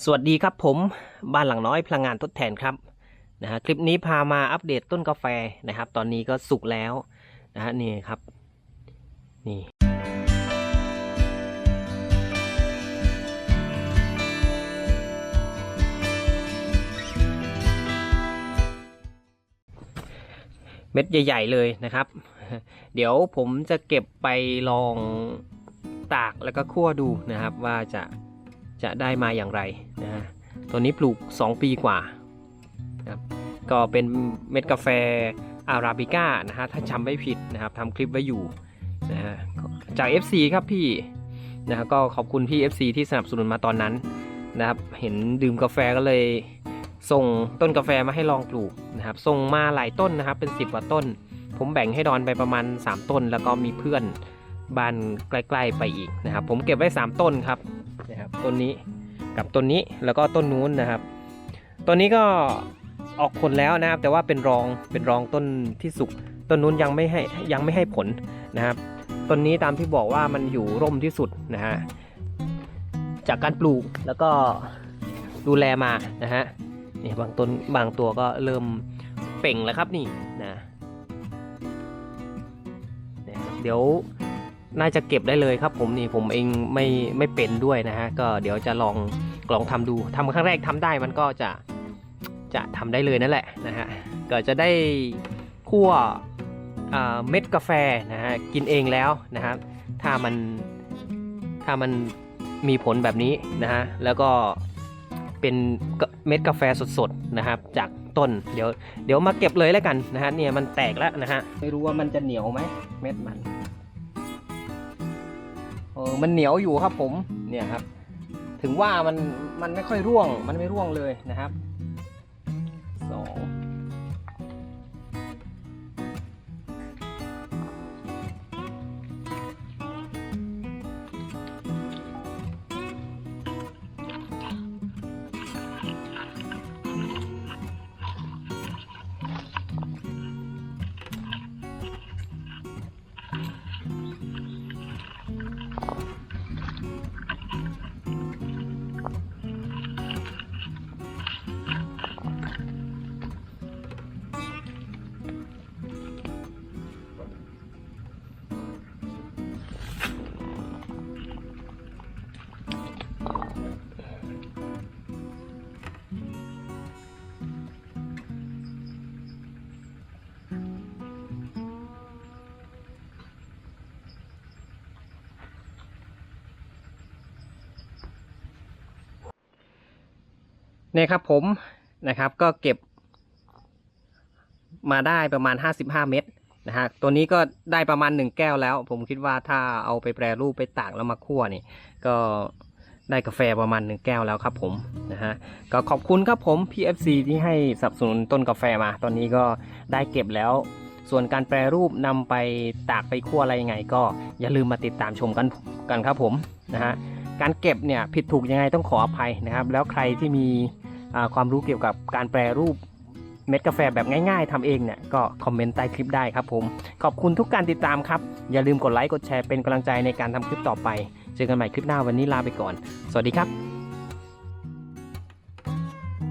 สวัสดีครับผมบ้านหลังน้อยพลังงานทดแทนครับนะฮะคลิปนี้พามาอัปเดตต้นกาแฟนะครับ ตอนนี้ก็สุกแล้วนะฮะนี่ครับนี่เม็ดใหญ่ ๆ เลยนะครับ เดี๋ยวผมจะเก็บไปลองตากแล้วก็คั่วดูนะครับว่าจะ จะได้มาอย่างไรนะฮะตัวนี้ปลูก 2 ปีกว่านะครับก็เป็นเม็ดกาแฟอาราบิก้านะฮะถ้าจำไม่ผิดนะครับทำคลิปไว้อยู่นะฮะจาก FC ครับพี่นะฮะก็ขอบคุณพี่ FC ที่สนับสนุนมาตอนนั้นนะครับเห็นดื่มกาแฟก็เลยส่งต้นกาแฟมาให้ลองปลูกนะครับส่งมาหลายต้นนะครับเป็น 10 กว่าต้น ผมแบ่งให้ดอนไปประมาณ 3 ต้น แล้วก็มีเพื่อนบ้านใกล้ ๆ ไปอีกนะครับผมเก็บไว้ 3 ต้นครับ นะครับต้นนี้กับต้นนี้แล้วก็ต้นนู้นนะครับต้นนี้ก็ออกผลแล้วนะครับ แต่ว่าเป็นรองเป็นรองต้นที่สุกต้นนู้นยังไม่ให้ยังไม่ให้ผลนะครับต้นนี้ตามที่บอกว่ามันอยู่ร่มที่สุดนะฮะจากการปลูกแล้วก็ดูแลมานะฮะนี่บางต้นบางตัวก็เริ่มเป่งแล้วครับนี่นะเดี๋ยว น่าจะเก็บได้เลยครับผมนี่ผมเองไม่ไม่เป็นด้วยนะฮะก็เดี๋ยวจะลองลองทำดูทำครั้งแรกทำได้มันก็จะจะทำได้เลยนั่นแหละนะฮะก็จะได้คั่วเม็ดกาแฟนะฮะกินเองแล้วนะครับถ้ามันถ้ามันมีผลแบบนี้นะฮะแล้วก็เป็นเม็ดกาแฟสดๆนะครับ จากต้นเดี๋ยวเดี๋ยวมาเก็บเลยแล้วกันนะฮะเนี่ยมันแตกแล้วนะฮะไม่รู้ว่ามันจะเหนียวไหมเม็ดมัน เออมันเหนียวอยู่ครับผมเนี่ยครับ ถึงว่ามันมันไม่ค่อยร่วงมันไม่ร่วงเลยนะครับ เนี่ยครับผมนะครับก็เก็บ มาได้ประมาณ 55 เม็ดนะฮะตัวนี้ก็ได้ประมาณ 1 แก้วแล้ว ผมคิดว่าถ้าเอาไปแปรรูปไปตากแล้วมาคั่วนี่ก็ได้กาแฟประมาณ 1 แก้วแล้วครับผมนะฮะก็ขอบคุณครับผม PFC ที่ให้สนับสนุนต้นกาแฟมา ตอนนี้ก็ได้เก็บแล้ว ส่วนการแปรรูปนำไปตากไปคั่วอะไรยังไง ก็อย่าลืมมาติดตามชมกันกันครับผมนะฮะการเก็บเนี่ยผิดถูกยังไงต้องขออภัยนะครับ แล้วใครที่มี ความรู้เกี่ยวกับการแปรรูปเม็ดกาแฟแบบง่ายๆทำเองเนี่ยก็คอมเมนต์ใต้คลิปได้ครับผม ขอบคุณทุกการติดตามครับ อย่าลืมกดไลค์กดแชร์เป็นกำลังใจในการทำคลิปต่อไป เจอกันใหม่คลิปหน้าวันนี้ลาไปก่อน สวัสดีครับ